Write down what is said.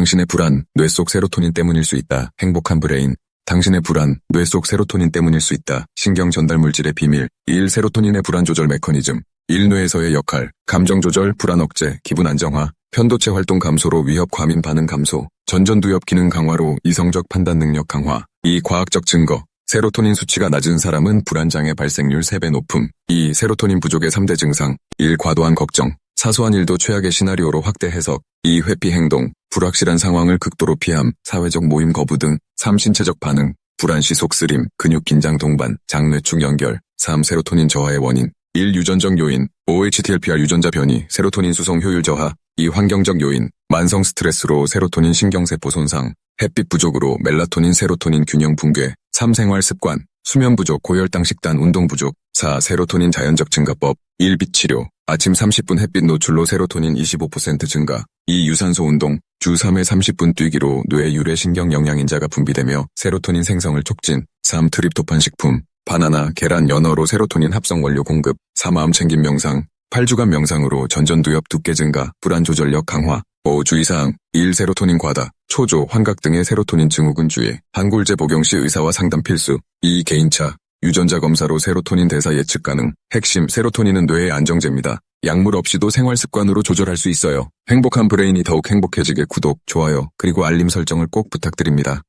당신의 불안, 뇌 속 세로토닌 때문일 수 있다. 행복한 브레인. 당신의 불안, 뇌 속 세로토닌 때문일 수 있다. 신경 전달 물질의 비밀. 1. 세로토닌의 불안 조절 메커니즘. 1. 뇌에서의 역할. 감정 조절, 불안 억제, 기분 안정화. 편도체 활동 감소로 위협 과민 반응 감소. 전전두엽 기능 강화로 이성적 판단 능력 강화. 2. 과학적 증거. 세로토닌 수치가 낮은 사람은 불안장애 발생률 3배 높음. 2. 세로토닌 부족의 3대 증상. 1. 과도한 걱정. 사소한 일도 최악의 시나리오로 확대 해석. 2. 회피 행동. 불확실한 상황을 극도로 피함. 사회적 모임 거부 등. 3. 신체적 반응. 불안시 속쓰림. 근육 긴장 동반. 장뇌축 연결. 3. 세로토닌 저하의 원인. 1. 유전적 요인. OHTLPR 유전자 변이. 세로토닌 수송 효율 저하. 2. 환경적 요인. 만성 스트레스로 세로토닌 신경세포 손상. 햇빛 부족으로 멜라토닌 세로토닌 균형 붕괴. 3. 생활 습관. 수면 부족, 고혈당 식단, 운동 부족. 4. 세로토닌 자연적 증가법. 1. 빛 치료. 아침 30분 햇빛 노출로 세로토닌 25% 증가. 2. 유산소 운동. 주 3회 30분 뛰기로 뇌 유래 신경 영양인자가 분비되며 세로토닌 생성을 촉진. 3. 트립토판 식품. 바나나, 계란, 연어로 세로토닌 합성 원료 공급. 4. 마음 챙김 명상. 8주간 명상으로 전전두엽 두께 증가, 불안 조절력 강화. 5. 주의사항. 1. 세로토닌 과다, 초조, 환각 등의 세로토닌 증후군 주의. 한골제 복용 시 의사와 상담 필수. 2. 개인차. 유전자 검사로 세로토닌 대사 예측 가능. 핵심, 세로토닌은 뇌의 안정제입니다. 약물 없이도 생활 습관으로 조절할 수 있어요. 행복한 브레인이 더욱 행복해지게 구독, 좋아요, 그리고 알림 설정을 꼭 부탁드립니다.